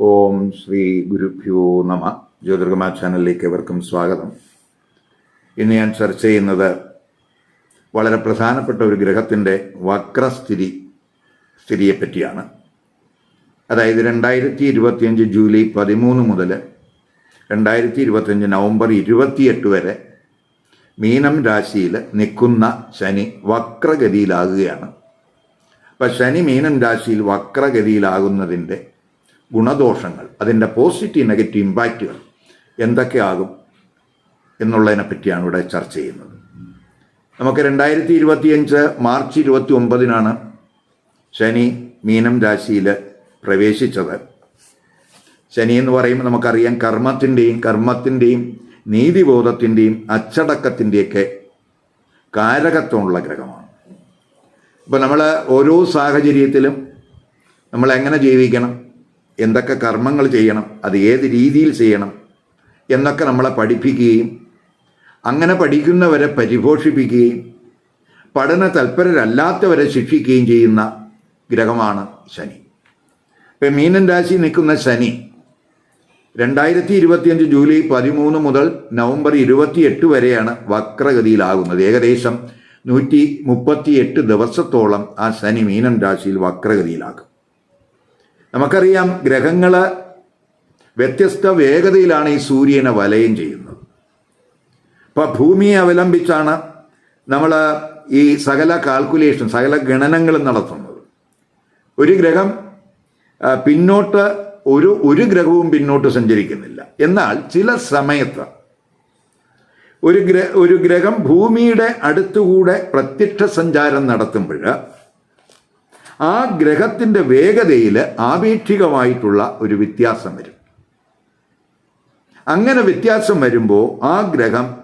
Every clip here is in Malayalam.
ഓം ശ്രീ ഗുരുഭ്യോ നമ. ജ്യോതിർഗമ ചാനലിലേക്ക് എവർക്കും സ്വാഗതം. ഇന്ന് ഞാൻ ചർച്ച ചെയ്യുന്നത് വളരെ പ്രധാനപ്പെട്ട ഒരു ഗ്രഹത്തിന്റെ വക്രസ്ഥിതി സ്ഥിതിയെപ്പറ്റിയാണ് അതായത് രണ്ടായിരത്തി ഇരുപത്തിയഞ്ച് ജൂലൈ പതിമൂന്ന് മുതൽ രണ്ടായിരത്തി ഇരുപത്തിയഞ്ച് നവംബർ ഇരുപത്തിയെട്ട് വരെ മീനം രാശിയിൽ നിൽക്കുന്ന ശനി വക്രഗതിയിലാകുകയാണ്. അപ്പം ശനി മീനം രാശിയിൽ വക്രഗതിയിലാകുന്നതിന്റെ ഗുണദോഷങ്ങൾ അതിന്റെ പോസിറ്റീവ് നെഗറ്റീവ് ഇമ്പാക്റ്റുകൾ എന്തൊക്കെയാകും എന്നുള്ളതിനെ പറ്റിയാണ് ഇവിടെ ചർച്ച ചെയ്യുന്നത്. നമുക്ക് രണ്ടായിരത്തി ഇരുപത്തിയഞ്ച് മാർച്ച് ഇരുപത്തി ഒമ്പതിനാണ് ശനി മീനം രാശിയിൽ പ്രവേശിച്ചത്. ശനി എന്ന് പറയുമ്പോൾ നമുക്കറിയാം കർമ്മത്തിന്റെയും കർമ്മത്തിന്റെയും നീതിബോധത്തിന്റെയും അച്ചടക്കത്തിന്റെയൊക്കെ കാരകത്വമുള്ള ഗ്രഹമാണ്. ഇപ്പം നമ്മൾ ഓരോ സാഹചര്യത്തിലും നമ്മൾ എങ്ങനെ ജീവിക്കണം? എന്തൊക്കെ കർമ്മങ്ങൾ ചെയ്യണം അത് ഏത് രീതിയിൽ ചെയ്യണം എന്നൊക്കെ നമ്മളെ പഠിപ്പിക്കുകയും അങ്ങനെ പഠിക്കുന്നവരെ പരിപോഷിപ്പിക്കുകയും പഠന തൽപരരല്ലാത്തവരെ ശിക്ഷിക്കുകയും ചെയ്യുന്ന ഗ്രഹമാണ് ശനി. ഇപ്പം മീനൻ രാശി നിൽക്കുന്ന ശനി രണ്ടായിരത്തി ഇരുപത്തിയഞ്ച് ജൂലൈ പതിമൂന്ന് മുതൽ നവംബർ ഇരുപത്തിയെട്ട് വരെയാണ് വക്രഗതിയിലാകുന്നത്. ഏകദേശം നൂറ്റി മുപ്പത്തിയെട്ട് ദിവസത്തോളം ആ ശനി മീനൻ രാശിയിൽ വക്രഗതിയിലാകും. നമുക്കറിയാം ഗ്രഹങ്ങൾ വ്യത്യസ്ത വേഗതയിലാണ് ഈ സൂര്യനെ വലയം ചെയ്യുന്നത്. അപ്പോൾ ഭൂമിയെ അവലംബിച്ചാണ് നമ്മൾ ഈ സകല കാൽക്കുലേഷൻ സകല ഗണനങ്ങളും നടത്തുന്നത്. ഒരു ഗ്രഹം പിന്നോട്ട് ഒരു ഒരു ഗ്രഹവും പിന്നോട്ട് സഞ്ചരിക്കുന്നില്ല. എന്നാൽ ചില സമയത്ത് ഒരു ഗ്രഹ ഒരു ഗ്രഹം ഭൂമിയുടെ അടുത്തുകൂടെ പ്രത്യക്ഷ സഞ്ചാരം നടത്തുമ്പോൾ ആ ഗ്രഹത്തിന്റെ വേഗതയിൽ ആപേക്ഷികമായിട്ടുള്ള ഒരു വ്യത്യാസം വരും. അങ്ങനെ വ്യത്യാസം വരുമ്പോൾ ആ ഗ്രഹം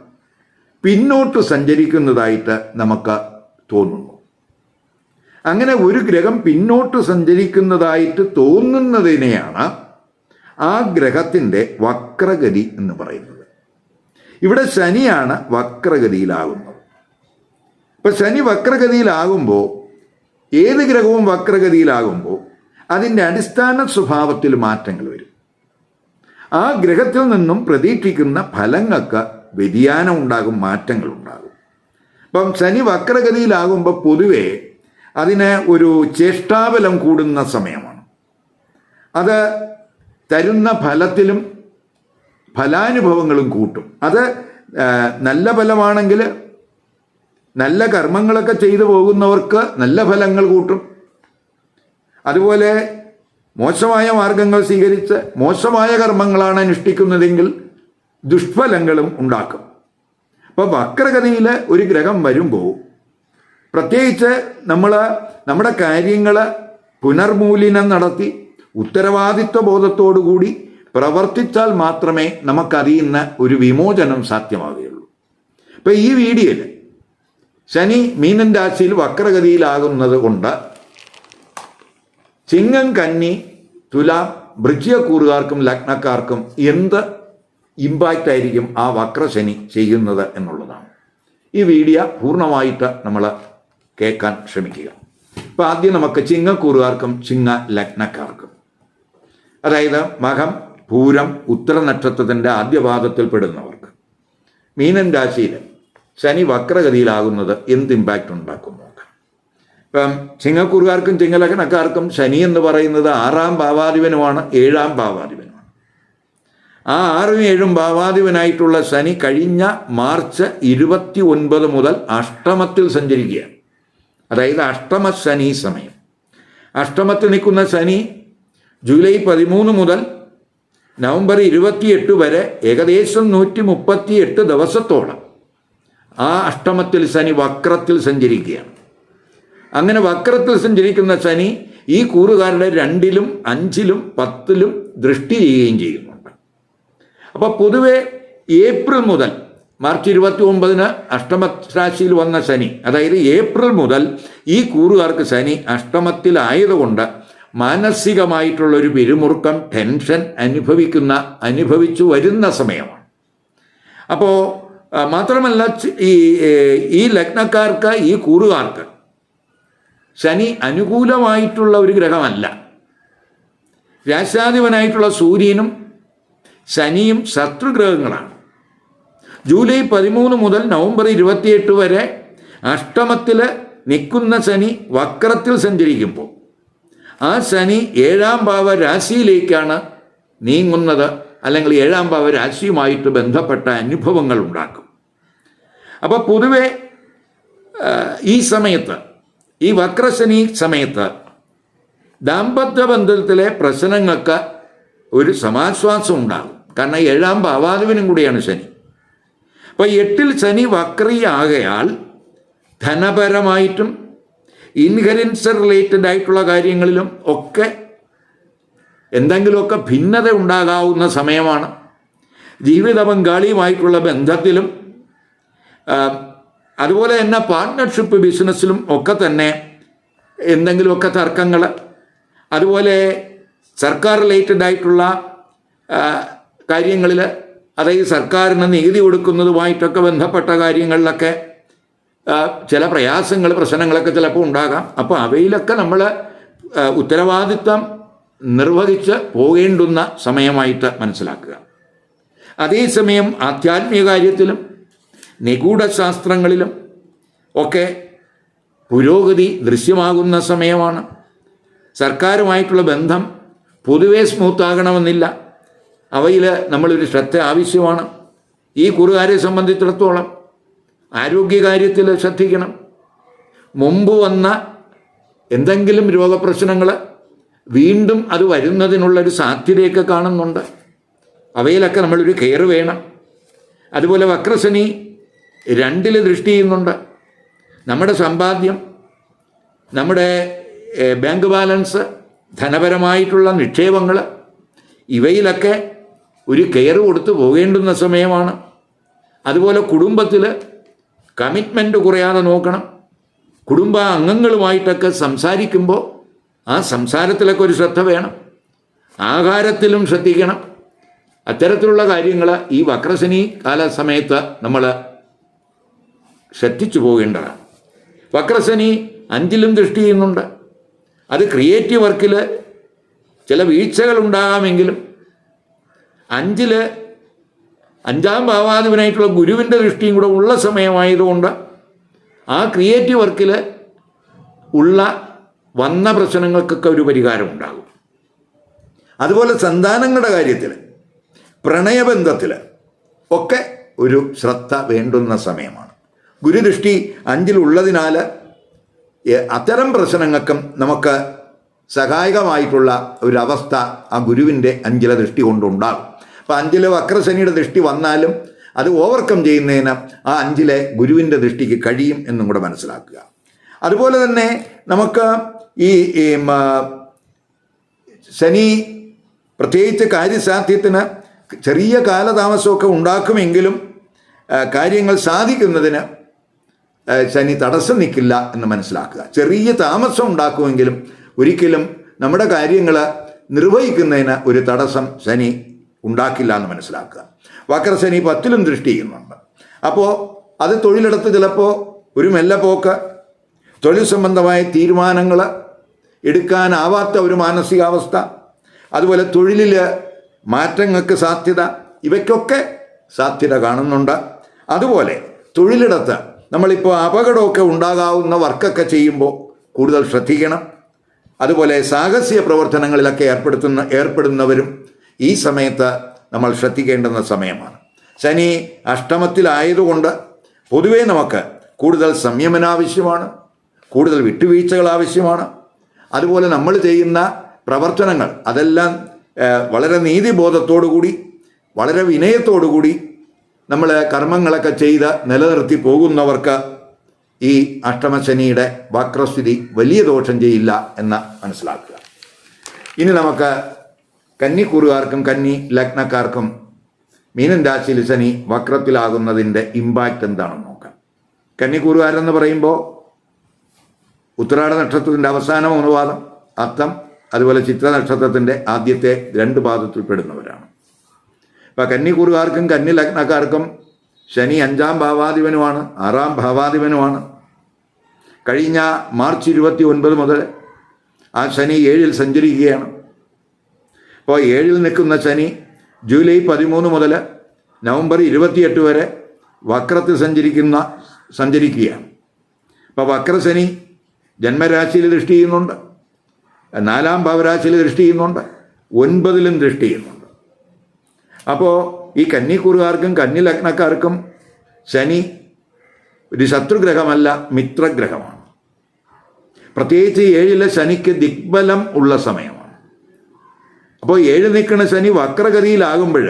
പിന്നോട്ട് സഞ്ചരിക്കുന്നതായിട്ട് നമുക്ക് തോന്നുന്നു. അങ്ങനെ ഒരു ഗ്രഹം പിന്നോട്ട് സഞ്ചരിക്കുന്നതായിട്ട് തോന്നുന്നതിനെയാണ് ആ ഗ്രഹത്തിന്റെ വക്രഗതി എന്ന് പറയുന്നത്. ഇവിടെ ശനിയാണ് വക്രഗതിയിലാകുന്നത്. ഇപ്പം ശനി വക്രഗതിയിലാകുമ്പോൾ ഏത് ഗ്രഹവും വക്രഗതിയിലാകുമ്പോൾ അതിന്റെ അടിസ്ഥാന സ്വഭാവത്തിൽ മാറ്റങ്ങൾ വരും. ആ ഗ്രഹത്തിൽ നിന്നും പ്രതീക്ഷിക്കുന്ന ഫലങ്ങൾക്ക് വ്യതിയാനം ഉണ്ടാകും മാറ്റങ്ങൾ ഉണ്ടാകും. അപ്പം ശനി വക്രഗതിയിലാകുമ്പോൾ പൊതുവെ അതിന് ഒരു ചേഷ്ടാബലം കൂടുന്ന സമയമാണ്. അത് തരുന്ന ഫലത്തിലും ഫലാനുഭവങ്ങളും കൂട്ടും. അത് നല്ല ഫലമാണെങ്കിൽ നല്ല കർമ്മങ്ങളൊക്കെ ചെയ്തു പോകുന്നവർക്ക് നല്ല ഫലങ്ങൾ കൂട്ടും. അതുപോലെ മോശമായ മാർഗങ്ങൾ സ്വീകരിച്ച് മോശമായ കർമ്മങ്ങളാണ് അനുഷ്ഠിക്കുന്നതെങ്കിൽ ദുഷ്ഫലങ്ങളും ഉണ്ടാക്കും. അപ്പോൾ വക്രഗതിയിൽ ഒരു ഗ്രഹം വരും വരുമ്പോൾ പ്രത്യേകിച്ച് നമ്മൾ നമ്മുടെ കാര്യങ്ങൾ പുനർമൂലിനം നടത്തി ഉത്തരവാദിത്വ ബോധത്തോടുകൂടി പ്രവർത്തിച്ചാൽ മാത്രമേ നമുക്കറിയുന്ന ഒരു വിമോചനം സാധ്യമാവുകയുള്ളൂ. അപ്പം ഈ വീഡിയോയിൽ ശനി മീനൻ രാശിയിൽ വക്രഗതിയിലാകുന്നത് കൊണ്ട് ചിങ്ങം കന്നി തുലാം വൃശ്ചികക്കൂറുകാർക്കും ലഗ്നക്കാർക്കും എന്ത് ഇമ്പാക്റ്റ് ആയിരിക്കും ആ വക്രശനി ചെയ്യുന്നത് എന്നുള്ളതാണ്. ഈ വീഡിയോ പൂർണമായിട്ട് നമ്മൾ കേൾക്കാൻ ശ്രമിക്കുക. ഇപ്പം ആദ്യം നമുക്ക് ചിങ്ങക്കൂറുകാർക്കും ചിങ്ങ ലഗ്നക്കാർക്കും. അതായത് മകം പൂരം ഉത്തര നക്ഷത്രത്തിന്റെ ആദ്യപാദത്തിൽ പെടുന്നവർക്ക്. മീനൻ രാശിയിൽ ശനി വക്രഗതിയിലാകുന്നത് എന്ത് ഇമ്പാക്റ്റ് ഉണ്ടാക്കും നോക്കാം. ഇപ്പം ചിങ്ങക്കൂറുകാർക്കും ചിങ്ങലഗ്നക്കാർക്കും ശനി എന്ന് പറയുന്നത് ആറാം ഭാവാധിപനുമാണ് ഏഴാം ഭാവാധിപനുമാണ്. ആ ആറും ഏഴും ഭാവാധിപനായിട്ടുള്ള ശനി കഴിഞ്ഞ മാർച്ച് ഇരുപത്തി ഒൻപത് മുതൽ അഷ്ടമത്തിൽ സഞ്ചരിക്കുകയാണ്. അതായത് അഷ്ടമ ശനി സമയം. അഷ്ടമത്തിൽ നിൽക്കുന്ന ശനി ജൂലൈ പതിമൂന്ന് മുതൽ നവംബർ ഇരുപത്തിയെട്ട് വരെ ഏകദേശം നൂറ്റി മുപ്പത്തി എട്ട് ദിവസത്തോളം ആ അഷ്ടമത്തിൽ ശനി വക്രത്തിൽ സഞ്ചരിക്കുകയാണ്. അങ്ങനെ വക്രത്തിൽ സഞ്ചരിക്കുന്ന ശനി ഈ കൂറുകാരുടെ രണ്ടിലും അഞ്ചിലും പത്തിലും ദൃഷ്ടി ചെയ്യുകയും ചെയ്യുന്നുണ്ട് അപ്പോൾ പൊതുവെ ഏപ്രിൽ മുതൽ മാർച്ച് ഇരുപത്തി ഒമ്പതിന് അഷ്ടമരാശിയിൽ വന്ന ശനി അതായത് ഏപ്രിൽ മുതൽ ഈ കൂറുകാർക്ക് ശനി അഷ്ടമത്തിലായതുകൊണ്ട് മാനസികമായിട്ടുള്ള ഒരു പിരിമുറുക്കം ടെൻഷൻ അനുഭവിക്കുന്ന അനുഭവിച്ചു വരുന്ന സമയമാണ്. അപ്പോൾ മാത്രമല്ല ഈ ഈ ലഗ്നക്കാർക്ക് ഈ കൂറുകാർക്ക് ശനി അനുകൂലമായിട്ടുള്ള ഒരു ഗ്രഹമല്ല. രാശാധിപനായിട്ടുള്ള സൂര്യനും ശനിയും ശത്രുഗ്രഹങ്ങളാണ്. ജൂലൈ പതിമൂന്ന് മുതൽ നവംബർ ഇരുപത്തിയെട്ട് വരെ അഷ്ടമത്തിൽ നിൽക്കുന്ന ശനി വക്രത്തിൽ സഞ്ചരിക്കുമ്പോൾ ആ ശനി ഏഴാം ഭാവ രാശിയിലേക്കാണ് നീങ്ങുന്നത്. അല്ലെങ്കിൽ ഏഴാം ഭാവ രാശിയുമായിട്ട് ബന്ധപ്പെട്ട അനുഭവങ്ങൾ ഉണ്ടാക്കും. അപ്പോൾ പൊതുവെ ഈ സമയത്ത് ഈ വക്രശനി സമയത്ത് ദാമ്പത്യ ബന്ധത്തിലെ പ്രശ്നങ്ങൾക്ക് ഒരു സമാശ്വാസം ഉണ്ടാകും. കാരണം ഏഴാം ഭാവാധിപനും കൂടിയാണ് ശനി. അപ്പോൾ എട്ടിൽ ശനി വക്രിയാകയാൽ ധനപരമായിട്ടും ഇൻഹെറിൻസ് റിലേറ്റഡ് ആയിട്ടുള്ള കാര്യങ്ങളിലും ഒക്കെ എന്തെങ്കിലുമൊക്കെ ഭിന്നത ഉണ്ടാകാവുന്ന സമയമാണ്. ജീവിത പങ്കാളിയുമായിട്ടുള്ള ബന്ധത്തിലും അതുപോലെ തന്നെ പാർട്ട്ണർഷിപ്പ് ബിസിനസ്സിലും ഒക്കെ തന്നെ എന്തെങ്കിലുമൊക്കെ തർക്കങ്ങൾ. അതുപോലെ സർക്കാർ റിലേറ്റഡ് ആയിട്ടുള്ള കാര്യങ്ങളിൽ അതായത് സർക്കാരിന് നികുതി കൊടുക്കുന്നതുമായിട്ടൊക്കെ ബന്ധപ്പെട്ട കാര്യങ്ങളിലൊക്കെ ചില പ്രയാസങ്ങൾ പ്രശ്നങ്ങളൊക്കെ ചിലപ്പോൾ ഉണ്ടാകാം. അപ്പോൾ അവയിലൊക്കെ നമ്മൾ ഉത്തരവാദിത്വം നിർവഹിച്ച് പോകേണ്ടുന്ന സമയമായിട്ട് മനസ്സിലാക്കുക. അതേസമയം ആധ്യാത്മിക കാര്യത്തിലും നിഗൂഢശാസ്ത്രങ്ങളിലും ഒക്കെ പുരോഗതി ദൃശ്യമാകുന്ന സമയമാണ്. സർക്കാരുമായിട്ടുള്ള ബന്ധം പൊതുവെ സ്മൂത്താകണമെന്നില്ല അവയിൽ നമ്മളൊരു ശ്രദ്ധ ആവശ്യമാണ്. ഈ കുറുകാരെ സംബന്ധിച്ചിടത്തോളം ആരോഗ്യകാര്യത്തിൽ ശ്രദ്ധിക്കണം. മുമ്പ് വന്ന എന്തെങ്കിലും രോഗപ്രശ്നങ്ങൾ വീണ്ടും അത് വരുന്നതിനുള്ളൊരു സാധ്യതയൊക്കെ കാണുന്നുണ്ട്. അവയിലൊക്കെ നമ്മളൊരു കെയർ വേണം. അതുപോലെ വക്രശനി രണ്ടിൽ ദൃഷ്ടി ചെയ്യുന്നുണ്ട്. നമ്മുടെ സമ്പാദ്യം നമ്മുടെ ബാങ്ക് ബാലൻസ് ധനപരമായിട്ടുള്ള നിക്ഷേപങ്ങൾ ഇവയിലൊക്കെ ഒരു കെയർ കൊടുത്ത് പോകേണ്ടുന്ന സമയമാണ്. അതുപോലെ കുടുംബത്തിൽ കമ്മിറ്റ്മെന്റ് കുറയാതെ നോക്കണം. കുടുംബ അംഗങ്ങളുമായിട്ടൊക്കെ സംസാരിക്കുമ്പോൾ ആ സംസാരത്തിലൊക്കെ ഒരു ശ്രദ്ധ വേണം. ആഹാരത്തിലും ശ്രദ്ധിക്കണം. അത്തരത്തിലുള്ള കാര്യങ്ങൾ ഈ വക്രശനി കാല സമയത്ത് നമ്മൾ ശ്രദ്ധിച്ചു പോകേണ്ടതാണ്. വക്രശനി അഞ്ചിലും ദൃഷ്ടി ചെയ്യുന്നുണ്ട്. അത് ക്രിയേറ്റീവ് വർക്കിൽ ചില വീഴ്ചകൾ ഉണ്ടാകാമെങ്കിലും അഞ്ചിൽ അഞ്ചാം ഭാവാധിപനായിട്ടുള്ള ഗുരുവിന്റെ ദൃഷ്ടിയും കൂടെ ഉള്ള സമയമായതുകൊണ്ട് ആ ക്രിയേറ്റീവ് വർക്കിൽ ഉള്ള വന്ന പ്രശ്നങ്ങൾക്കൊക്കെ ഒരു പരിഹാരം ഉണ്ടാകും. അതുപോലെ സന്താനങ്ങളുടെ കാര്യത്തിൽ പ്രണയബന്ധത്തിൽ ഒക്കെ ഒരു ശ്രദ്ധ വേണ്ടുന്ന സമയമാണ്. ഗുരുദൃഷ്ടി അഞ്ചിലുള്ളതിനാൽ അത്തരം പ്രശ്നങ്ങൾക്കും നമുക്ക് സഹായകമായിട്ടുള്ള ഒരവസ്ഥ ആ ഗുരുവിന്റെ അഞ്ചില ദൃഷ്ടി കൊണ്ടുണ്ടാകും. അപ്പം അഞ്ചിലെ വക്രശനിയുടെ ദൃഷ്ടി വന്നാലും അത് ഓവർകം ചെയ്യുന്നതിന് ആ അഞ്ചിലെ ഗുരുവിന്റെ ദൃഷ്ടിക്ക് കഴിയും എന്നും കൂടെ മനസ്സിലാക്കുക. അതുപോലെ തന്നെ നമുക്ക് ഈ ശനി പ്രത്യേകിച്ച് കാര്യസാധ്യത്തിന് ചെറിയ കാലതാമസമൊക്കെ ഉണ്ടാക്കുമെങ്കിലും കാര്യങ്ങൾ സാധിക്കുന്നതിന് ശനി തടസ്സം നിൽക്കില്ല എന്ന് മനസ്സിലാക്കുക. ചെറിയ താമസം ഉണ്ടാക്കുമെങ്കിലും ഒരിക്കലും നമ്മുടെ കാര്യങ്ങൾ നിർവഹിക്കുന്നതിന് ഒരു തടസ്സം ശനി ഉണ്ടാക്കില്ല എന്ന് മനസ്സിലാക്കുക. വക്രശനി പത്തിലും ദൃഷ്ടി ചെയ്യുന്നുണ്ട്. അപ്പോൾ അത് തൊഴിലിടത്ത് ചിലപ്പോൾ ഒരു മെല്ലപ്പോക്ക് തൊഴിൽ സംബന്ധമായ തീരുമാനങ്ങൾ എടുക്കാനാവാത്ത ഒരു മാനസികാവസ്ഥ അതുപോലെ തൊഴിലിൽ മാറ്റങ്ങൾക്ക് സാധ്യത ഇവയ്ക്കൊക്കെ സാധ്യത കാണുന്നുണ്ട്. അതുപോലെ തൊഴിലിടത്ത് നമ്മളിപ്പോൾ അപകടമൊക്കെ ഉണ്ടാകാവുന്ന വർക്കൊക്കെ ചെയ്യുമ്പോൾ കൂടുതൽ ശ്രദ്ധിക്കണം. അതുപോലെ സാഹസിക പ്രവർത്തനങ്ങളിലൊക്കെ ഏർപ്പെടുത്തുന്ന ഏർപ്പെടുന്നവരും ഈ സമയത്ത് നമ്മൾ ശ്രദ്ധിക്കേണ്ടുന്ന സമയമാണ്. ശനി അഷ്ടമത്തിലായതുകൊണ്ട് പൊതുവേ നമുക്ക് കൂടുതൽ സംയമനം ആവശ്യമാണ് കൂടുതൽ വിട്ടുവീഴ്ചകൾ ആവശ്യമാണ്. അതുപോലെ നമ്മൾ ചെയ്യുന്ന പ്രവർത്തനങ്ങൾ അതെല്ലാം വളരെ നീതിബോധത്തോടു കൂടി വളരെ വിനയത്തോടു കൂടി നമ്മൾ കർമ്മങ്ങളൊക്കെ ചെയ്ത് നിലനിർത്തി പോകുന്നവർക്ക് ഈ അഷ്ടമശനിയുടെ വക്രസ്ഥിതി വലിയ ദോഷം ചെയ്യില്ല എന്ന് മനസ്സിലാക്കുക. ഇനി നമുക്ക് കന്നിക്കൂറുകാർക്കും കന്നി ലഗ്നക്കാർക്കും മീനൻ രാശിയിൽ ശനി വക്രത്തിലാകുന്നതിന്റെ ഇമ്പാക്റ്റ് എന്താണെന്ന് നോക്കാം. കന്നിക്കൂറുകാരെന്ന് പറയുമ്പോൾ ഉത്തരാട നക്ഷത്രത്തിന്റെ അവസാന മൂന്ന് പാദം അത്തം അതുപോലെ ചിത്ര നക്ഷത്രത്തിന്റെ ആദ്യത്തെ രണ്ട് പാദത്തിൽ പെടുന്നവരാണ്. ഇപ്പം കന്നിക്കൂറുകാർക്കും കന്നി ലഗ്നക്കാർക്കും ശനി അഞ്ചാം ഭാവാധിപനുമാണ് ആറാം ഭാവാധിപനുമാണ്. കഴിഞ്ഞ മാർച്ച് ഇരുപത്തി ഒൻപത് മുതൽ ആ ശനി ഏഴിൽ സഞ്ചരിക്കുകയാണ്. ഇപ്പോൾ ഏഴിൽ നിൽക്കുന്ന ശനി ജൂലൈ പതിമൂന്ന് മുതൽ നവംബർ ഇരുപത്തിയെട്ട് വരെ വക്രത്തിൽ സഞ്ചരിക്കുന്ന സഞ്ചരിക്കുകയാണ്. അപ്പോൾ വക്രശനി ജന്മരാശിയിൽ ദൃഷ്ടി ചെയ്യുന്നുണ്ട് നാലാം ഭാവരാശിയിൽ ദൃഷ്ടി ചെയ്യുന്നുണ്ട് ഒൻപതിലും ദൃഷ്ടി ചെയ്യുന്നുണ്ട്. അപ്പോൾ ഈ കന്നിക്കൂറുകാർക്കും കന്നി ലഗ്നക്കാർക്കും ശനി ഒരു ശത്രുഗ്രഹമല്ല മിത്രഗ്രഹമാണ്. പ്രത്യേകിച്ച് ഏഴിലെ ശനിക്ക് ദിഗ്ബലം ഉള്ള സമയമാണ്. അപ്പോൾ ഏഴ് നിൽക്കുന്ന ശനി വക്രഗതിയിലാകുമ്പോൾ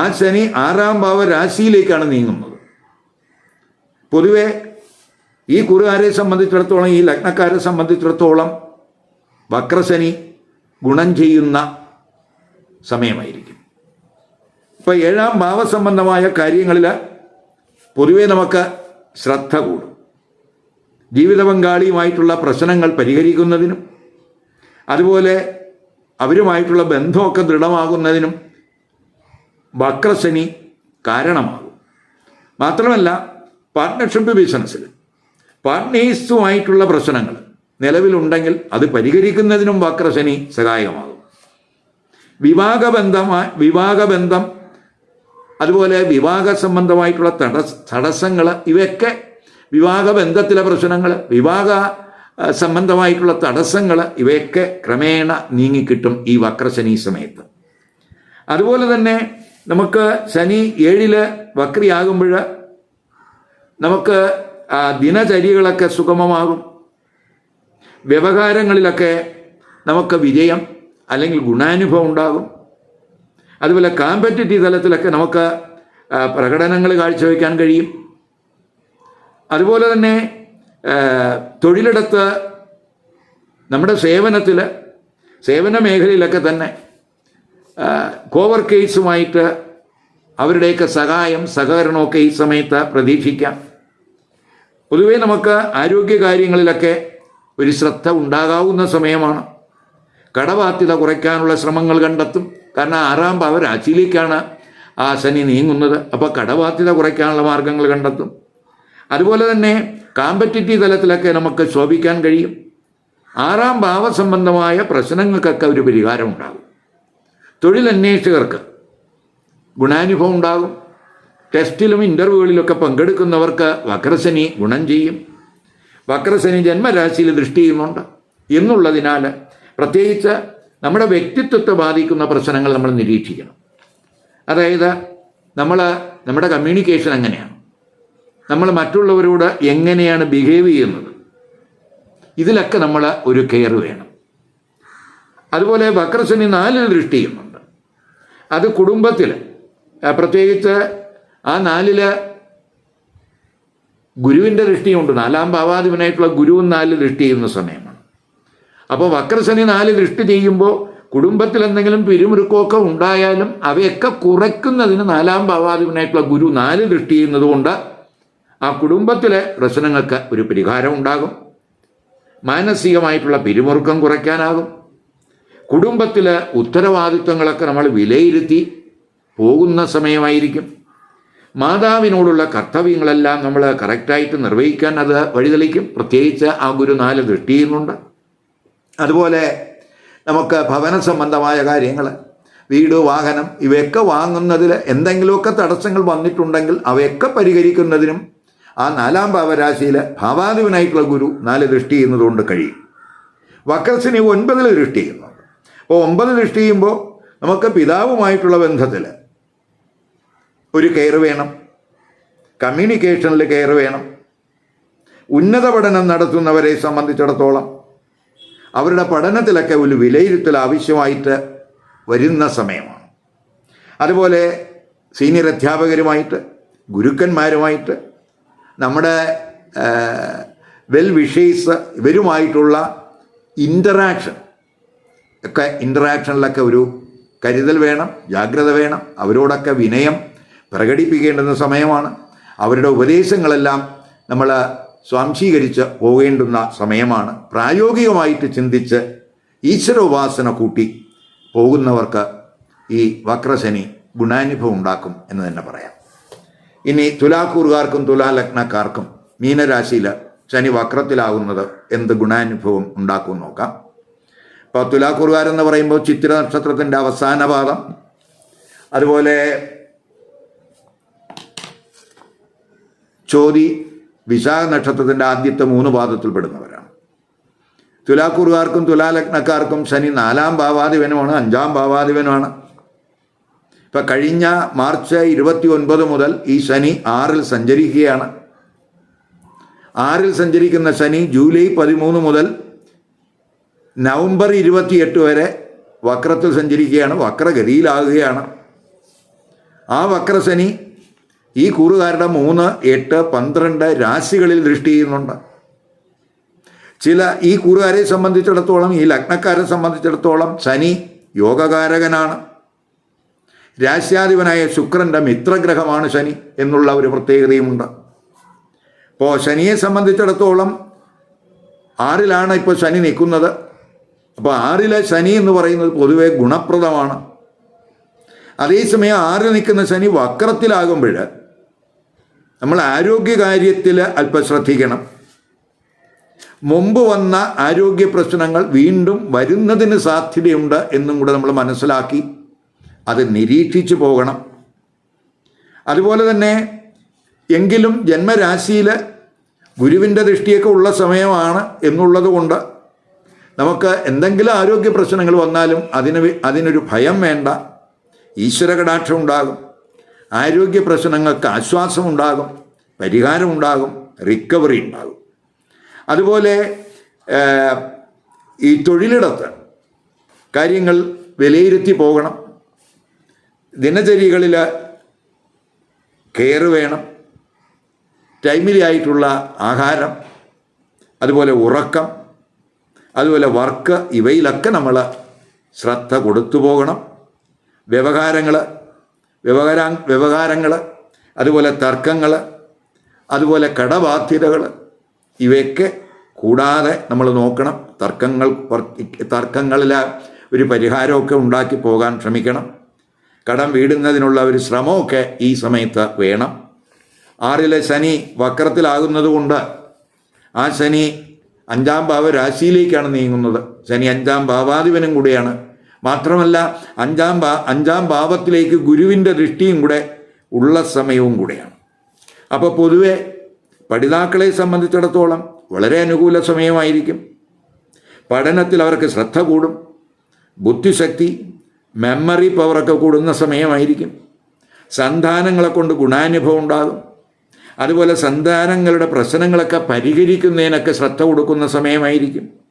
ആ ശനി ആറാം ഭാവ രാശിയിലേക്കാണ് നീങ്ങുന്നത്. പൊതുവെ ഈ കുറുകാരെ സംബന്ധിച്ചിടത്തോളം ഈ ലഗ്നക്കാരെ സംബന്ധിച്ചിടത്തോളം വക്രശനി ഗുണം ചെയ്യുന്ന സമയമായിരിക്കും. ഇപ്പൊ ഏഴാം ഭാവസംബന്ധമായ കാര്യങ്ങളിൽ പൊതുവെ നമുക്ക് ശ്രദ്ധ കൂടും. ജീവിത പങ്കാളിയുമായിട്ടുള്ള പ്രശ്നങ്ങൾ പരിഹരിക്കുന്നതിനും അതുപോലെ അവരുമായിട്ടുള്ള ബന്ധമൊക്കെ ദൃഢമാകുന്നതിനും വക്രശനി കാരണമാകും. മാത്രമല്ല പാർട്ട്ണർഷിപ്പ് ബിസിനസ്സിൽ പാർട്ട്നേഴ്സുമായിട്ടുള്ള പ്രശ്നങ്ങൾ നിലവിലുണ്ടെങ്കിൽ അത് പരിഹരിക്കുന്നതിനും വക്രശനി സഹായകമാകും. വിവാഹബന്ധമായി വിവാഹബന്ധം അതുപോലെ വിവാഹ സംബന്ധമായിട്ടുള്ള തടസ് തടസ്സങ്ങൾ ഇവയൊക്കെ വിവാഹബന്ധത്തിലെ പ്രശ്നങ്ങൾ വിവാഹ സംബന്ധമായിട്ടുള്ള തടസ്സങ്ങൾ ഇവയൊക്കെ ക്രമേണ നീങ്ങിക്കിട്ടും ഈ വക്രശനി സമയത്ത്. അതുപോലെ തന്നെ നമുക്ക് ശനി ഏഴിൽ വക്രിയാകുമ്പോൾ നമുക്ക് ദിനചര്യകളൊക്കെ സുഗമമാകും. വ്യവഹാരങ്ങളിലൊക്കെ നമുക്ക് വിജയം അല്ലെങ്കിൽ ഗുണാനുഭവം ഉണ്ടാകും. അതുപോലെ കാമ്പറ്റിറ്റീവ് തലത്തിലൊക്കെ നമുക്ക് പ്രകടനങ്ങൾ കാഴ്ചവെക്കാൻ കഴിയും. അതുപോലെ തന്നെ തൊഴിലിടത്ത് നമ്മുടെ സേവനത്തിൽ സേവന മേഖലയിലൊക്കെ തന്നെ കോവർക്കേഴ്സുമായിട്ട് അവരുടെയൊക്കെ സഹായം സഹകരണമൊക്കെ ഈ സമയത്ത് പ്രതീക്ഷിക്കാം. പൊതുവേ നമുക്ക് ആരോഗ്യകാര്യങ്ങളിലൊക്കെ ഒരു ശ്രദ്ധ ഉണ്ടാകാവുന്ന സമയമാണ്. കടബാധ്യത കുറയ്ക്കാനുള്ള ശ്രമങ്ങൾ കണ്ടെത്തും. കാരണം ആറാം ഭാവ രാശിയിലേക്കാണ് ആ ശനി നീങ്ങുന്നത്. അപ്പോൾ കടബാധ്യത കുറയ്ക്കാനുള്ള മാർഗങ്ങൾ കണ്ടെത്തും. അതുപോലെ തന്നെ കാമ്പറ്റിറ്റീവ് തലത്തിലൊക്കെ നമുക്ക് ശോഭിക്കാൻ കഴിയും. ആറാം ഭാവ സംബന്ധമായ പ്രശ്നങ്ങൾക്കൊക്കെ ഒരു പരിഹാരം ഉണ്ടാകും. തൊഴിലന്വേഷകർക്ക് ഗുണാനുഭവം ഉണ്ടാകും. ടെസ്റ്റിലും ഇന്റർവ്യൂകളിലൊക്കെ പങ്കെടുക്കുന്നവർക്ക് വക്രശനി ഗുണം ചെയ്യും. വക്രശനി ജന്മരാശിയിൽ ദൃഷ്ടി ചെയ്യുന്നുണ്ട്. എന്നുള്ളതിനാൽ പ്രത്യേകിച്ച് നമ്മുടെ വ്യക്തിത്വത്തെ ബാധിക്കുന്ന പ്രശ്നങ്ങൾ നമ്മൾ നിരീക്ഷിക്കണം. അതായത് നമ്മൾ നമ്മുടെ കമ്മ്യൂണിക്കേഷൻ എങ്ങനെയാണ്? നമ്മൾ മറ്റുള്ളവരോട് എങ്ങനെയാണ് ബിഹേവ് ചെയ്യുന്നത്? ഇതിലൊക്കെ നമ്മൾ ഒരു കെയർ വേണം. അതുപോലെ വക്രശനി നാലിൽ ദൃഷ്ടി ചെയ്യുന്നുണ്ട്. അത് കുടുംബത്തിൽ പ്രത്യേകിച്ച് ആ നാലിൽ ഗുരുവിന്റെ ദൃഷ്ടിയുണ്ട്. നാലാം ഭാവാധിപനായിട്ടുള്ള ഗുരുവും നാലിൽ ദൃഷ്ടി ചെയ്യുന്ന സമയമാണ്. അപ്പോൾ വക്രശനി നാല് ദൃഷ്ടി ചെയ്യുമ്പോൾ കുടുംബത്തിൽ എന്തെങ്കിലും പിരിമുറുക്കമൊക്കെ ഉണ്ടായാലും അവയൊക്കെ കുറയ്ക്കുന്നതിന് നാലാം ഭാവാധിപനായിട്ടുള്ള ഗുരു നാല് ദൃഷ്ടി ചെയ്യുന്നത് കൊണ്ട് ആ കുടുംബത്തിലെ പ്രശ്നങ്ങൾക്ക് ഒരു പരിഹാരം ഉണ്ടാകും. മാനസികമായിട്ടുള്ള പിരിമുറുക്കം കുറയ്ക്കാനാകും. കുടുംബത്തിലെ ഉത്തരവാദിത്വങ്ങളൊക്കെ നമ്മൾ വിലയിരുത്തി പോകുന്ന സമയമായിരിക്കും. മാതാവിനോടുള്ള കർത്തവ്യങ്ങളെല്ലാം നമ്മൾ കറക്റ്റായിട്ട് നിർവഹിക്കാൻ അത് വഴിതെളിക്കും. പ്രത്യേകിച്ച് ആ ഗുരു നാല് ദൃഷ്ടി ചെയ്യുന്നുണ്ട്. അതുപോലെ നമുക്ക് ഭവന സംബന്ധമായ കാര്യങ്ങൾ വീട് വാഹനം ഇവയൊക്കെ വാങ്ങുന്നതിൽ എന്തെങ്കിലുമൊക്കെ തടസ്സങ്ങൾ വന്നിട്ടുണ്ടെങ്കിൽ അവയൊക്കെ പരിഹരിക്കുന്നതിനും ആ നാലാം ഭാവരാശിയിൽ ഭാവാധിപനായിട്ടുള്ള ഗുരു നാല് ദൃഷ്ടി ചെയ്യുന്നതുകൊണ്ട് കഴിയും. വക്രസിനി ഒൻപതിൽ ദൃഷ്ടി ചെയ്യുന്നുണ്ട് അപ്പോൾ ഒമ്പത് ദൃഷ്ടി ചെയ്യുമ്പോൾ നമുക്ക് പിതാവുമായിട്ടുള്ള ബന്ധത്തിൽ ഒരു കെയർ വേണം കമ്മ്യൂണിക്കേഷനിൽ കെയർ വേണം ഉന്നത പഠനം നടത്തുന്നവരെ സംബന്ധിച്ചിടത്തോളം അവരുടെ പഠനത്തിലൊക്കെ ഒരു വിലയിരുത്തൽ ആവശ്യമായിട്ട് വരുന്ന സമയമാണ്. അതുപോലെ സീനിയർ അധ്യാപകരുമായിട്ട് ഗുരുക്കന്മാരുമായിട്ട് നമ്മുടെ വെൽ വിഷേഴ്സ് ഇവരുമായിട്ടുള്ള ഇന്ററാക്ഷൻ ഒക്കെ ഇന്ററാക്ഷനിലൊക്കെ ഒരു കരുതൽ വേണം ജാഗ്രത വേണം അവരോടൊക്കെ വിനയം പ്രകടിപ്പിക്കേണ്ടുന്ന സമയമാണ്. അവരുടെ ഉപദേശങ്ങളെല്ലാം നമ്മൾ സ്വാംശീകരിച്ച് പോകേണ്ടുന്ന സമയമാണ്. പ്രായോഗികമായിട്ട് ചിന്തിച്ച് ഈശ്വരോപാസന കൂട്ടി പോകുന്നവർക്ക് ഈ വക്രശനി ഗുണാനുഭവം ഉണ്ടാക്കും എന്ന് തന്നെ പറയാം. ഇനി തുലാക്കൂറുകാർക്കും തുലാലഗ്നക്കാർക്കും മീനരാശിയിൽ ശനി വക്രത്തിലാകുന്നത് എന്ത് ഗുണാനുഭവം ഉണ്ടാക്കും നോക്കാം. ഇപ്പോൾ തുലാക്കൂറുകാരെന്ന് പറയുമ്പോൾ ചിത്ര നക്ഷത്രത്തിന്റെ അവസാന പാദം. അതുപോലെ ചോതി വിശാഖ നക്ഷത്രത്തിന്റെ ആദ്യത്തെ മൂന്ന് പാദത്തിൽപ്പെടുന്നവരാണ്. തുലാക്കുറുകാർക്കും തുലാലഗ്നക്കാർക്കും ശനി നാലാം ഭാവാധിപനുമാണ് അഞ്ചാം ഭാവാധിപനുമാണ്. ഇപ്പം കഴിഞ്ഞ മാർച്ച് ഇരുപത്തി ഒൻപത് മുതൽ ഈ ശനി ആറിൽ സഞ്ചരിക്കുകയാണ്. ആറിൽ സഞ്ചരിക്കുന്ന ശനി ജൂലൈ പതിമൂന്ന് മുതൽ നവംബർ ഇരുപത്തിയെട്ട് വരെ വക്രത്തിൽ സഞ്ചരിക്കുകയാണ് വക്രഗതിയിലാകുകയാണ്. ആ വക്രശനി ഈ കൂറുകാരുടെ മൂന്ന് എട്ട് പന്ത്രണ്ട് രാശികളിൽ ദൃഷ്ടി ചെയ്യുന്നുണ്ട്. ചില ഈ കൂറുകാരെ സംബന്ധിച്ചിടത്തോളം ഈ ലഗ്നക്കാരെ സംബന്ധിച്ചിടത്തോളം ശനി യോഗകാരകനാണ്. രാശ്യാധിപനായ ശുക്രന്റെ മിത്രഗ്രഹമാണ് ശനി എന്നുള്ള ഒരു പ്രത്യേകതയുമുണ്ട്. അപ്പോൾ ശനിയെ സംബന്ധിച്ചിടത്തോളം ആറിലാണ് ഇപ്പോൾ ശനി നിൽക്കുന്നത്. അപ്പോൾ ആറിലെ ശനി എന്ന് പറയുന്നത് പൊതുവെ ഗുണപ്രദമാണ്. അതേസമയം ആറിൽ നിൽക്കുന്ന ശനി വക്രത്തിലാകുമ്പോൾ നമ്മൾ ആരോഗ്യകാര്യത്തിൽ അല്പം ശ്രദ്ധിക്കണം മുമ്പ് വന്ന ആരോഗ്യ പ്രശ്നങ്ങൾ വീണ്ടും വരുന്നതിന് സാധ്യതയുണ്ട് എന്നും കൂടെ നമ്മൾ മനസ്സിലാക്കി അത് നിരീക്ഷിച്ചു പോകണം. അതുപോലെ തന്നെ എങ്കിലും ജന്മരാശിയിൽ ഗുരുവിന്റെ ദൃഷ്ടിയൊക്കെ ഉള്ള സമയമാണ് എന്നുള്ളത് കൊണ്ട് നമുക്ക് എന്തെങ്കിലും ആരോഗ്യ പ്രശ്നങ്ങൾ വന്നാലും അതിന് അതിനൊരു ഭയം വേണ്ട. ഈശ്വര കടാക്ഷം ഉണ്ടാകും. ആരോഗ്യ പ്രശ്നങ്ങൾക്ക് ആശ്വാസമുണ്ടാകും പരിഹാരമുണ്ടാകും റിക്കവറി ഉണ്ടാകും. അതുപോലെ ഈ തൊഴിലിടത്ത് കാര്യങ്ങൾ വിലയിരുത്തി പോകണം. ദിനചര്യകളിൽ കെയർ വേണം. ടൈമിലി ആയിട്ടുള്ള ആഹാരം അതുപോലെ ഉറക്കം അതുപോലെ വർക്ക് ഇവയിലൊക്കെ നമ്മൾ ശ്രദ്ധ കൊടുത്തു പോകണം. വ്യവഹാരങ്ങൾ വ്യവഹാര വ്യവഹാരങ്ങൾ അതുപോലെ തർക്കങ്ങൾ അതുപോലെ കടബാധ്യതകൾ ഇവയൊക്കെ കൂടാതെ നമ്മൾ നോക്കണം. തർക്കങ്ങൾ തർക്കങ്ങളിൽ ഒരു പരിഹാരമൊക്കെ ഉണ്ടാക്കി പോകാൻ ശ്രമിക്കണം. കടം വീടുന്നതിനുള്ള ഒരു ശ്രമമൊക്കെ ഈ സമയത്ത് വേണം. ആറിലെ ശനി വക്രത്തിലാകുന്നതുകൊണ്ട് ആ ശനി അഞ്ചാം ഭാവ രാശിയിലേക്കാണ് നീങ്ങുന്നത്. ശനി അഞ്ചാം ഭാവാധിപനും കൂടിയാണ്. മാത്രമല്ല അഞ്ചാം ഭാ അഞ്ചാം ഭാവത്തിലേക്ക് ഗുരുവിന്റെ ദൃഷ്ടിയും കൂടെ ഉള്ള സമയവും കൂടെയാണ്. അപ്പോൾ പൊതുവെ പഠിതാക്കളെ സംബന്ധിച്ചിടത്തോളം വളരെ അനുകൂല സമയമായിരിക്കും. പഠനത്തിൽ അവർക്ക് ശ്രദ്ധ കൂടും. ബുദ്ധിശക്തി മെമ്മറി പവറൊക്കെ കൂടുന്ന സമയമായിരിക്കും. സന്താനങ്ങളെ കൊണ്ട് ഗുണാനുഭവം ഉണ്ടാകും. അതുപോലെ സന്താനങ്ങളുടെ പ്രശ്നങ്ങളൊക്കെ പരിഹരിക്കുന്നതിനൊക്കെ ശ്രദ്ധ കൊടുക്കുന്ന സമയമായിരിക്കും.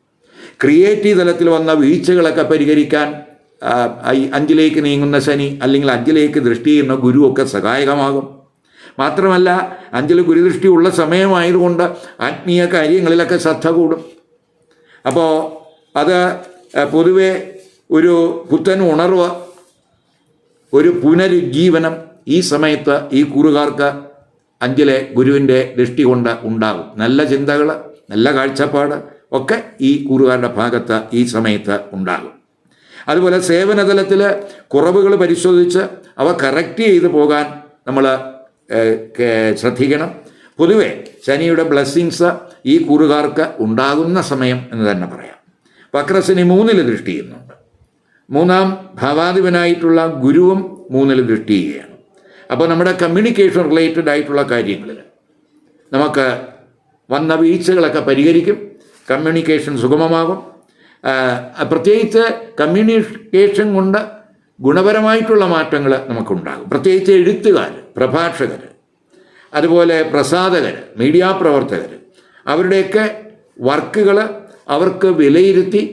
ക്രിയേറ്റീവ് തലത്തിൽ വന്ന വീഴ്ചകളൊക്കെ പരിഹരിക്കാൻ അഞ്ചിലേക്ക് നീങ്ങുന്ന ശനി അല്ലെങ്കിൽ അഞ്ചിലേക്ക് ദൃഷ്ടി ചെയ്യുന്ന ഗുരുവൊക്കെ സഹായകമാകും. മാത്രമല്ല അഞ്ചിൽ ഗുരുദൃഷ്ടി ഉള്ള സമയമായതുകൊണ്ട് ആത്മീയ കാര്യങ്ങളിലൊക്കെ ശ്രദ്ധ കൂടും. അപ്പോൾ അത് പൊതുവെ ഒരു പുത്തൻ ഉണർവ് ഒരു പുനരുജ്ജീവനം ഈ സമയത്ത് ഈ കൂറുകാർക്ക് അഞ്ചിലെ ഗുരുവിന്റെ ദൃഷ്ടി കൊണ്ട് ഉണ്ടാകും. നല്ല ചിന്തകൾ നല്ല കാഴ്ചപ്പാട് ഒക്കെ ഈ കൂറുകാരുടെ ഭാഗത്ത് ഈ സമയത്ത് ഉണ്ടാകും. അതുപോലെ സേവനതലത്തിൽ കുറവുകൾ പരിശോധിച്ച് അവ കറക്റ്റ് ചെയ്ത് പോകാൻ നമ്മൾ ശ്രദ്ധിക്കണം. പൊതുവെ ശനിയുടെ ബ്ലെസ്സിങ്സ് ഈ കൂറുകാർക്ക് ഉണ്ടാകുന്ന സമയം എന്ന് തന്നെ പറയാം. വക്രശനി മൂന്നിൽ ദൃഷ്ടി ചെയ്യുന്നുണ്ട്. മൂന്നാം ഭാവാധിപനായിട്ടുള്ള ഗുരുവും മൂന്നിൽ ദൃഷ്ടി ചെയ്യുകയാണ്. അപ്പോൾ നമ്മുടെ കമ്മ്യൂണിക്കേഷൻ റിലേറ്റഡ് ആയിട്ടുള്ള കാര്യങ്ങളിൽ നമുക്ക് വന്ന വീഴ്ചകളൊക്കെ പരിഹരിക്കും. കമ്മ്യൂണിക്കേഷൻ സുഗമമാകും. പ്രത്യേകിച്ച് കമ്മ്യൂണിക്കേഷൻ കൊണ്ട് ഗുണപരമായിട്ടുള്ള മാറ്റങ്ങൾ നമുക്കുണ്ടാകും. പ്രത്യേകിച്ച് എഴുത്തുകാർ പ്രഭാഷകർ അതുപോലെ പ്രസാധകർ മീഡിയ പ്രവർത്തകർ അവരുടെയൊക്കെ വർക്കുകൾ അവർക്ക് വിലയിരുത്തി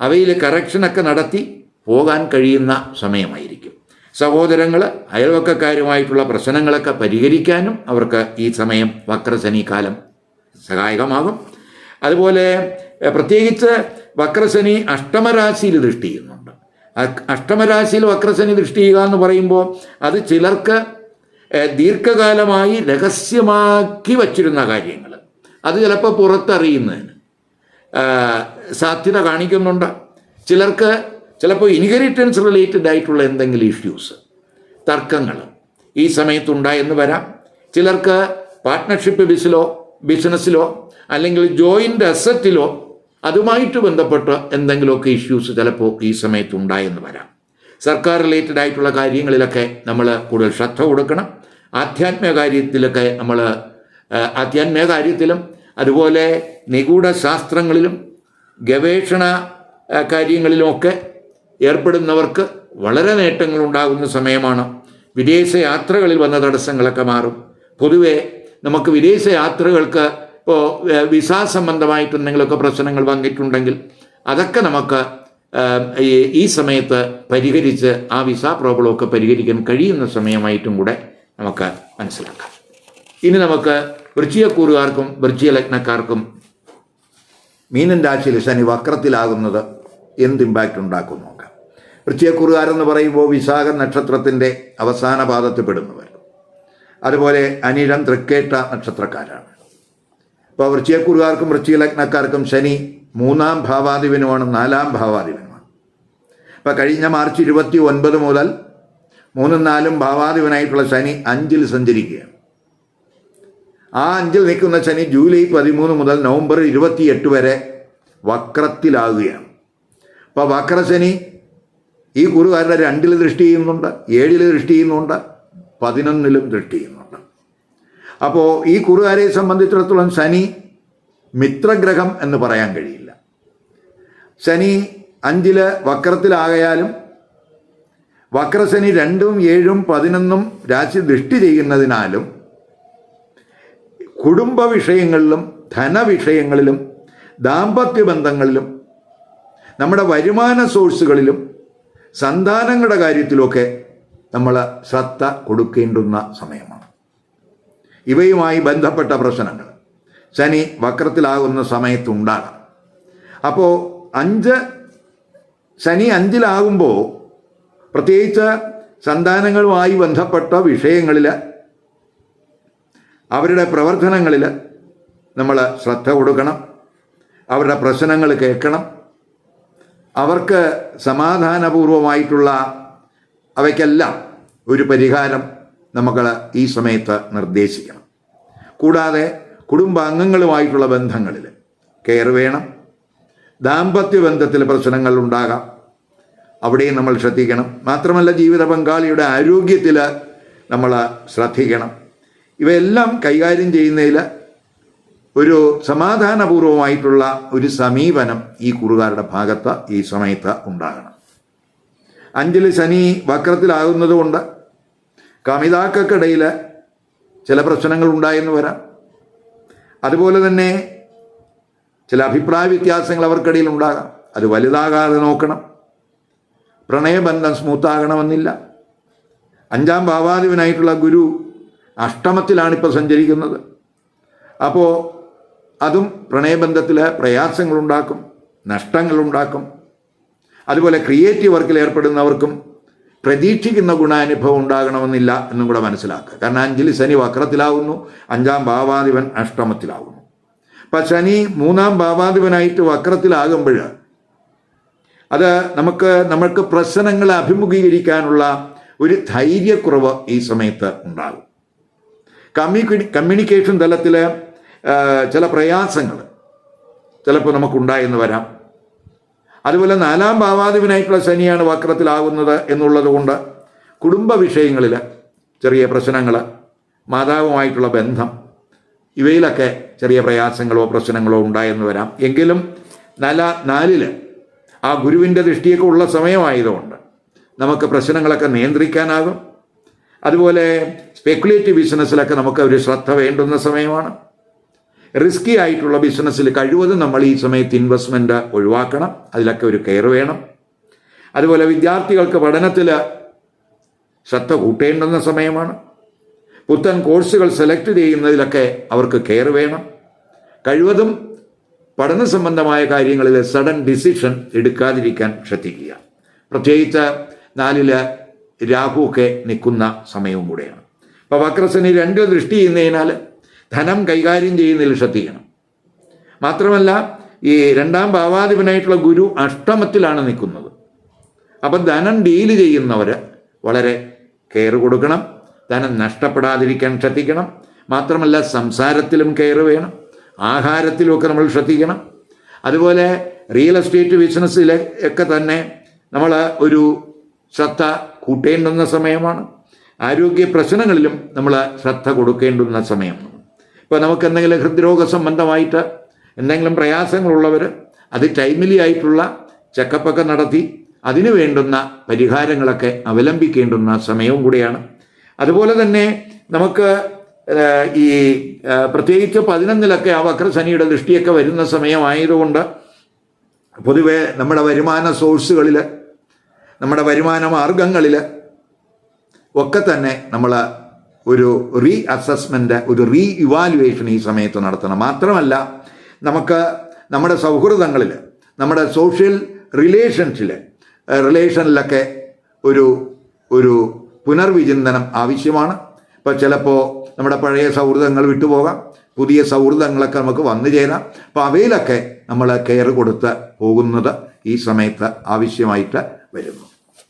അവയിൽ കറക്ഷനൊക്കെ നടത്തി പോകാൻ കഴിയുന്ന സമയമായിരിക്കും. സഹോദരങ്ങൾ അയൽവക്കക്കാരുമായിട്ടുള്ള പ്രശ്നങ്ങളൊക്കെ പരിഹരിക്കാനും അവർക്ക് ഈ സമയം വക്രശനി കാലം സഹായകമാകും. അതുപോലെ പ്രത്യേകിച്ച് വക്രശനി അഷ്ടമരാശിയിൽ ദൃഷ്ടി ചെയ്യുന്നുണ്ട് അഷ്ടമരാശിയിൽ വക്രശനി ദൃഷ്ടി ചെയ്യുക എന്ന് പറയുമ്പോൾ അത് ചിലർക്ക് ദീർഘകാലമായി രഹസ്യമാക്കി വച്ചിരുന്ന കാര്യങ്ങൾ. അത് ചിലപ്പോൾ പുറത്തറിയുന്നതിന് സാധ്യത കാണിക്കുന്നുണ്ട്. ചിലർക്ക് ചിലപ്പോൾ ഇൻഹെറിറ്റൻസ് റിലേറ്റഡ് ആയിട്ടുള്ള എന്തെങ്കിലും ഇഷ്യൂസ് തർക്കങ്ങൾ ഈ സമയത്തുണ്ടായെന്ന് വരാം. ചിലർക്ക് പാർട്ട്ണർഷിപ്പ് ബിസിലോ ബിസിനസ്സിലോ അല്ലെങ്കിൽ ജോയിന്റ് അസറ്റിലോ അതുമായിട്ട് ബന്ധപ്പെട്ട് എന്തെങ്കിലുമൊക്കെ ഇഷ്യൂസ് ചിലപ്പോൾ ഈ സമയത്ത് ഉണ്ടായെന്ന് വരാം. സർക്കാർ റിലേറ്റഡ് ആയിട്ടുള്ള കാര്യങ്ങളിലൊക്കെ നമ്മൾ കൂടുതൽ ശ്രദ്ധ കൊടുക്കണം. ആധ്യാത്മിക കാര്യത്തിലൊക്കെ നമ്മൾ ആധ്യാത്മിക കാര്യത്തിലും അതുപോലെ നിഗൂഢ ശാസ്ത്രങ്ങളിലും ഗവേഷണ കാര്യങ്ങളിലുമൊക്കെ ഏർപ്പെടുന്നവർക്ക് വളരെ നേട്ടങ്ങൾ ഉണ്ടാകുന്ന സമയമാണ്. വിദേശ യാത്രകളിൽ വന്ന തടസ്സങ്ങളൊക്കെ മാറും. പൊതുവെ നമുക്ക് വിദേശ യാത്രകൾക്ക് ഇപ്പോൾ വിസ സംബന്ധമായിട്ട് എന്തെങ്കിലുമൊക്കെ പ്രശ്നങ്ങൾ വന്നിട്ടുണ്ടെങ്കിൽ അതൊക്കെ നമുക്ക് ഈ- സമയത്ത് പരിഹരിച്ച് ആ വിസ പ്രോബ്ലമൊക്കെ പരിഹരിക്കാൻ കഴിയുന്ന സമയമായിട്ടും കൂടെ നമുക്ക് മനസ്സിലാക്കാം. ഇനി നമുക്ക് വൃശ്ചികക്കൂറുകാർക്കും വൃശ്ചിക ലഗ്നക്കാർക്കും മീനൻ രാശിയിൽ ശനി വക്രത്തിലാകുന്നത് എന്ത് ഇമ്പാക്റ്റ് ഉണ്ടാക്കും നോക്കാം. വൃശ്ചികക്കുറുകാരെന്ന് പറയുമ്പോൾ വിശാഖ നക്ഷത്രത്തിന്റെ അവസാന പാദത്തിൽ പെടുന്നവർ. അതുപോലെ അനിഴം തൃക്കേട്ട നക്ഷത്രക്കാരാണ്. അപ്പോൾ വൃശ്ചികക്കുറുകാർക്കും വൃശ്ചികലഗ്നക്കാർക്കും ശനി മൂന്നാം ഭാവാധിപനുമാണ് നാലാം ഭാവാധിപനുമാണ്. അപ്പോൾ കഴിഞ്ഞ മാർച്ച് ഇരുപത്തി ഒൻപത് മുതൽ മൂന്നും നാലും ഭാവാധിപനായിട്ടുള്ള ശനി അഞ്ചിൽ സഞ്ചരിക്കുകയാണ്. ആ അഞ്ചിൽ നിൽക്കുന്ന ശനി ജൂലൈ പതിമൂന്ന് മുതൽ നവംബർ ഇരുപത്തിയെട്ട് വരെ വക്രത്തിലാകുകയാണ്. അപ്പോൾ വക്രശനി ഈ കുറുകാരുടെ രണ്ടിൽ ദൃഷ്ടി ചെയ്യുന്നുണ്ട് ഏഴിൽ ദൃഷ്ടി ചെയ്യുന്നുണ്ട് പതിനൊന്നിലും ദൃഷ്ടി ചെയ്യുന്നുണ്ട് അപ്പോൾ ഈ കുറുകാരെ സംബന്ധിച്ചിടത്തോളം ശനി മിത്രഗ്രഹം എന്ന് പറയാൻ കഴിയില്ല. ശനി അഞ്ചിൽ വക്രത്തിലാകയാലും വക്രശനി രണ്ടും ഏഴും പതിനൊന്നും രാശി ദൃഷ്ടി ചെയ്യുന്നതിനാലും കുടുംബ വിഷയങ്ങളിലും ധനവിഷയങ്ങളിലും ദാമ്പത്യ ബന്ധങ്ങളിലും നമ്മുടെ വരുമാന സോഴ്സുകളിലും സന്താനങ്ങളുടെ കാര്യത്തിലുമൊക്കെ നമ്മൾ ശ്രദ്ധ കൊടുക്കേണ്ടുന്ന സമയമാണ്. ഇവയുമായി ബന്ധപ്പെട്ട പ്രശ്നങ്ങൾ. ശനി വക്രത്തിലാകുന്ന സമയത്തുണ്ടാകാം. അപ്പോൾ അഞ്ച് ശനി അഞ്ചിലാകുമ്പോൾ പ്രത്യേകിച്ച് സന്താനങ്ങളുമായി ബന്ധപ്പെട്ട വിഷയങ്ങളിൽ അവരുടെ പ്രവർത്തനങ്ങളിൽ നമ്മൾ ശ്രദ്ധ കൊടുക്കണം. അവരുടെ പ്രശ്നങ്ങൾ കേൾക്കണം. അവർക്ക് സമാധാനപൂർവമായിട്ടുള്ള അവയ്ക്കെല്ലാം ഒരു പരിഹാരം നമുക്ക് ഈ സമയത്ത് നിർദ്ദേശിക്കണം. കൂടാതെ കുടുംബാംഗങ്ങളുമായിട്ടുള്ള ബന്ധങ്ങളിൽ കെയർ വേണം. ദാമ്പത്യ ബന്ധത്തിൽ പ്രശ്നങ്ങൾ ഉണ്ടാകാം. അവിടെയും നമ്മൾ ശ്രദ്ധിക്കണം. മാത്രമല്ല ജീവിത പങ്കാളിയുടെ ആരോഗ്യത്തിൽ നമ്മൾ ശ്രദ്ധിക്കണം. ഇവയെല്ലാം കൈകാര്യം ചെയ്യുന്നതിൽ ഒരു സമാധാനപൂർവമായിട്ടുള്ള ഒരു സമീപനം ഈ കുറുകാരുടെ ഭാഗത്ത് ഈ സമയത്ത് ഉണ്ടാകണം. അഞ്ചിൽ ശനി വക്രത്തിലാകുന്നത് കൊണ്ട് കമിതാക്കൾക്കിടയിൽ ചില പ്രശ്നങ്ങൾ ഉണ്ടായെന്ന് വരാം. അതുപോലെ തന്നെ ചില അഭിപ്രായ വ്യത്യാസങ്ങൾ അവർക്കിടയിൽ ഉണ്ടാകാം. അത് വലുതാകാതെ നോക്കണം. പ്രണയബന്ധം സ്മൂത്താകണമെന്നില്ല. അഞ്ചാം ഭാവാധിപനായിട്ടുള്ള ഗുരു അഷ്ടമത്തിലാണിപ്പോൾ സഞ്ചരിക്കുന്നത്. അപ്പോൾ അതും പ്രണയബന്ധത്തിൽ പ്രയാസങ്ങളുണ്ടാക്കും നഷ്ടങ്ങളുണ്ടാക്കും അതുപോലെ ക്രിയേറ്റീവ് വർക്കിൽ ഏർപ്പെടുന്നവർക്കും പ്രതീക്ഷിക്കുന്ന ഗുണാനുഭവം ഉണ്ടാകണമെന്നില്ല എന്നും കൂടെ മനസ്സിലാക്കുക. കാരണം അഞ്ചിൽ ശനി വക്രത്തിലാവുന്നു അഞ്ചാം ഭാവാധിപൻ അഷ്ടമത്തിലാവുന്നു. അപ്പം ശനി മൂന്നാം ഭാവാധിപനായിട്ട് വക്രത്തിലാകുമ്പോൾ അത് നമുക്ക് നമ്മൾക്ക് പ്രശ്നങ്ങളെ അഭിമുഖീകരിക്കാനുള്ള ഒരു ധൈര്യക്കുറവ് ഈ സമയത്ത് ഉണ്ടാകും. കമ്മ്യൂണി കമ്മ്യൂണിക്കേഷൻ തലത്തിൽ ചില പ്രയാസങ്ങൾ ചിലപ്പോൾ നമുക്കുണ്ടായെന്ന് വരാം. അതുപോലെ നാലാം ഭാവാധിപനായിട്ടുള്ള ശനിയാണ് വക്രത്തിലാവുന്നത് എന്നുള്ളത് കൊണ്ട് കുടുംബ വിഷയങ്ങളിൽ ചെറിയ പ്രശ്നങ്ങൾ മാതാവുമായിട്ടുള്ള ബന്ധം ഇവയിലൊക്കെ ചെറിയ പ്രയാസങ്ങളോ പ്രശ്നങ്ങളോ ഉണ്ടായെന്ന് വരാം. എങ്കിലും നല്ല നാലിൽ ആ ഗുരുവിന്റെ ദൃഷ്ടിയൊക്കെ ഉള്ള സമയമായതുകൊണ്ട് നമുക്ക് പ്രശ്നങ്ങളൊക്കെ നിയന്ത്രിക്കാനാകും. അതുപോലെ സ്പെക്കുലേറ്റീവ് ബിസിനസ്സിലൊക്കെ നമുക്ക് ഒരു ശ്രദ്ധ വേണ്ടുന്ന സമയമാണ്. റിസ്കി ആയിട്ടുള്ള ബിസിനസ്സിൽ കഴിവതും നമ്മൾ ഈ സമയത്ത് ഇൻവെസ്റ്റ്മെന്റ് ഒഴിവാക്കണം. അതിലൊക്കെ ഒരു കെയർ വേണം. അതുപോലെ വിദ്യാർത്ഥികൾക്ക് പഠനത്തിൽ ശ്രദ്ധ കൂട്ടേണ്ടുന്ന സമയമാണ്. പുത്തൻ കോഴ്സുകൾ സെലക്ട് ചെയ്യുന്നതിലൊക്കെ അവർക്ക് കെയർ വേണം. കഴിവതും പഠന സംബന്ധമായ കാര്യങ്ങളിൽ സഡൻ ഡിസിഷൻ എടുക്കാതിരിക്കാൻ ശ്രദ്ധിക്കുക. പ്രത്യേകിച്ച് നാലിൽ രാഹുവൊക്കെ നിൽക്കുന്ന സമയവും കൂടെയാണ്. അപ്പോൾ വക്രസനി രണ്ട് ദൃഷ്ടി ചെയ്യുന്നതിനാൽ ധനം കൈകാര്യം ചെയ്യുന്നതിൽ ശ്രദ്ധിക്കണം. മാത്രമല്ല ഈ രണ്ടാം ഭാവാധിപനായിട്ടുള്ള ഗുരു അഷ്ടമത്തിലാണ് നിൽക്കുന്നത്. അപ്പം ധനം ഡീൽ ചെയ്യുന്നവർ വളരെ കെയർ കൊടുക്കണം ധനം നഷ്ടപ്പെടാതിരിക്കാൻ ശ്രദ്ധിക്കണം. മാത്രമല്ല സംസാരത്തിലും കെയർ വേണം ആഹാരത്തിലുമൊക്കെ നമ്മൾ ശ്രദ്ധിക്കണം. അതുപോലെ റിയൽ എസ്റ്റേറ്റ് ബിസിനസ്സിലെ ഒക്കെ തന്നെ നമ്മൾ ഒരു ശ്രദ്ധ കൂട്ടേണ്ടുന്ന സമയമാണ്. ആരോഗ്യ പ്രശ്നങ്ങളിലും നമ്മൾ ശ്രദ്ധ കൊടുക്കേണ്ടുന്ന സമയമാണ്. ഇപ്പോൾ നമുക്ക് എന്തെങ്കിലും ഹൃദ്രോഗ സംബന്ധമായിട്ട് എന്തെങ്കിലും പ്രയാസങ്ങളുള്ളവർ അത് ടൈമിലി ആയിട്ടുള്ള ചെക്കപ്പൊക്കെ നടത്തി അതിനു വേണ്ടുന്ന പരിഹാരങ്ങളൊക്കെ അവലംബിക്കേണ്ടുന്ന സമയവും കൂടിയാണ്. അതുപോലെ തന്നെ നമുക്ക് ഈ പ്രത്യേകിച്ച് പതിനൊന്നിലൊക്കെ ആ വക്രശനിയുടെ ദൃഷ്ടിയൊക്കെ വരുന്ന സമയമായതുകൊണ്ട് പൊതുവെ നമ്മുടെ വരുമാന സോഴ്സുകളിൽ നമ്മുടെ വരുമാന മാർഗങ്ങളിൽ ഒക്കെ തന്നെ നമ്മൾ ഒരു റീ അസസ്മെന്റ് ഒരു റീ ഇവാലുവേഷൻ ഈ സമയത്ത് നടത്തണം. മാത്രമല്ല നമുക്ക് നമ്മുടെ സൗഹൃദങ്ങളിൽ നമ്മുടെ സോഷ്യൽ റിലേഷൻസിൽ റിലേഷനിലൊക്കെ ഒരു ഒരു പുനർവിചിന്തനം ആവശ്യമാണ്. ഇപ്പോൾ ചിലപ്പോൾ നമ്മുടെ പഴയ സൗഹൃദങ്ങൾ വിട്ടുപോകാം. പുതിയ സൗഹൃദങ്ങളൊക്കെ നമുക്ക് വന്നു ചേരാം. അപ്പോൾ അവയിലൊക്കെ നമ്മൾ കെയർ കൊടുത്ത് പോകുന്നത് ഈ സമയത്ത് ആവശ്യമായിട്ട് വരുന്നു.